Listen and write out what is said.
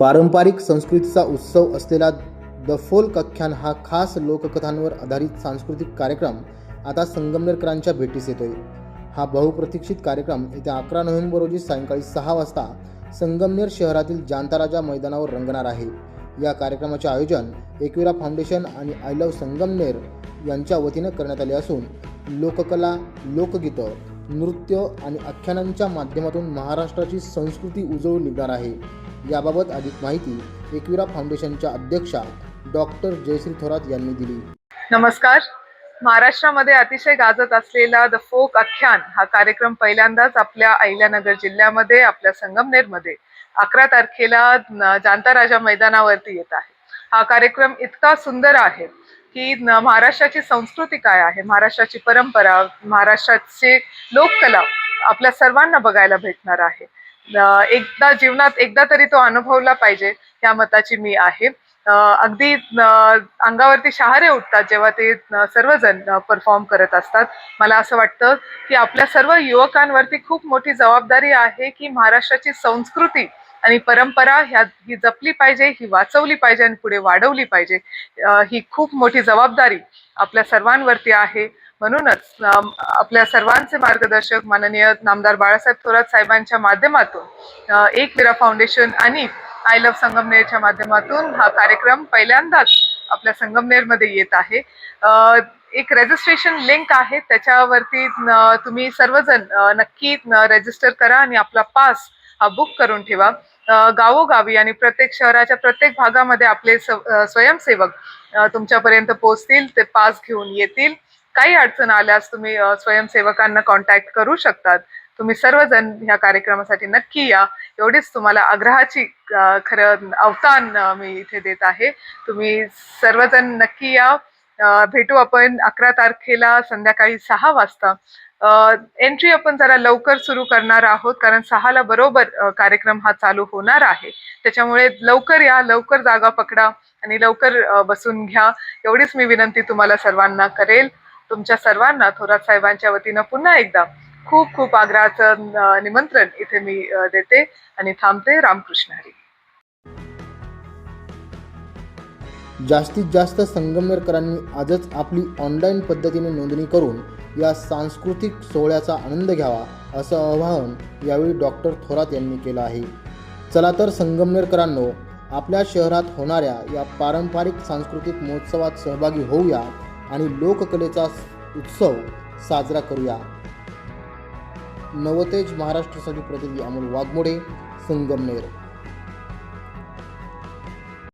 पारंपरिक संस्कृतीचा उत्सव असलेला द फोल्क आख्यान हा खास लोककथांवर आधारित सांस्कृतिक कार्यक्रम आता संगमनेरकरांच्या भेटीस येतोय. हा बहुप्रतीक्षित कार्यक्रम येत्या अकरा नोव्हेंबर रोजी सायंकाळी सहा वाजता संगमनेर शहरातील जांताराजा मैदानावर रंगणार आहे. या कार्यक्रमाचे आयोजन एकविरा फाउंडेशन आणि आय लव्ह संगमनेर यांच्या वतीनं करण्यात आले असून लोककला लोकगीतं नृत्य आणि आख्यानांच्या माध्यमातून महाराष्ट्राची संस्कृती उजळून निघणार आहे. याबाबत अधिक माहिती एकविरा फाउंडेशनच्या अध्यक्षा डॉक्टर जयश्री थोरात यांनी दिली. नमस्कार. महाराष्ट्रामध्ये अतिशय गाजत असलेला द फोक आख्यान हा कार्यक्रम पहिल्यांदाच आपल्या अहिल्यानगर जिल्ह्यामध्ये आपल्या संगमनेरमध्ये अकरा तारखेला न- जांताराजा मैदानावरती येत आहे. हा कार्यक्रम इतका सुंदर आहे की महाराष्ट्राची संस्कृती काय आहे महाराष्ट्राची परंपरा महाराष्ट्राचे लोककला आपल्या सर्वांना बघायला भेटणार आहे. एकदा जीवनात एकदा तरी तो अनुभवला पाहिजे या मताची मी आहे. अगदी अंगावरती शहारे उठतात जेव्हा ते सर्वजण परफॉर्म करत असतात. मला असं वाटतं की आपल्या सर्व युवकांवरती खूप मोठी जबाबदारी आहे की महाराष्ट्राची संस्कृती आणि परंपरा ह्या ही जपली पाहिजे ही वाचवली पाहिजे आणि पुढे वाढवली पाहिजे. ही खूप मोठी जबाबदारी आपल्या सर्वांवरती आहे. म्हणूनच आपल्या सर्वांचे मार्गदर्शक माननीय नामदार बाळासाहेब थोरात साहेबांच्या माध्यमातून एक विरा फाउंडेशन आणि आय लव्ह संगमनेरच्या माध्यमातून हा कार्यक्रम पहिल्यांदाच आपल्या संगमनेरमध्ये येत आहे. एक रजिस्ट्रेशन लिंक आहे त्याच्यावरती तुम्ही सर्वजण नक्की रजिस्टर करा आणि आपला पास हा बुक करून ठेवा. गावोगावी आणि प्रत्येक शहराच्या प्रत्येक भागामध्ये आपले स्वयंसेवक तुमच्यापर्यंत पोहोचतील ते पास घेऊन येतील. काही अडचण आल्यास तुम्ही स्वयंसेवकांना कॉन्टॅक्ट करू शकतात. तुम्ही सर्वजण ह्या कार्यक्रमासाठी नक्की या. एवढीच तुम्हाला आग्रहाची खरं अवतान मी इथे देत आहे. तुम्ही सर्वजण नक्की या. भेटू आपण अकरा तारखेला संध्याकाळी सहा वाजता. एंट्री आपण जरा लवकर सुरू करणार आहोत कारण सहाला बरोबर कार्यक्रम हा चालू होणार आहे. त्याच्यामुळे लवकर या लवकर जागा पकडा आणि लवकर बसून घ्या. एवढीच मी विनंती तुम्हाला सर्वांना करेल. तुमच्या सर्वांना थोरात साहेबांच्या वतीनं पुन्हा एकदा खूप खूप आग्रहाचं निमंत्रण इथे मी देते. आणि थांबते रामकृष्ण हरी. जास्तीत जास्त संगमनेरकरांनी आजच आपली ऑनलाईन पद्धतीने नोंदणी करून या सांस्कृतिक सोहळ्याचा आनंद घ्यावा असं आवाहन यावेळी डॉक्टर थोरात यांनी केलं आहे. चला तर संगमनेरकरांनो आपल्या शहरात होणाऱ्या या पारंपरिक सांस्कृतिक महोत्सवात सहभागी होऊया. आणि लोककलेचा उत्सव साजरा करूया. नवतेज महाराष्ट्रासाठी प्रतिनिधी अमोल वाघमोडे संगमनेर.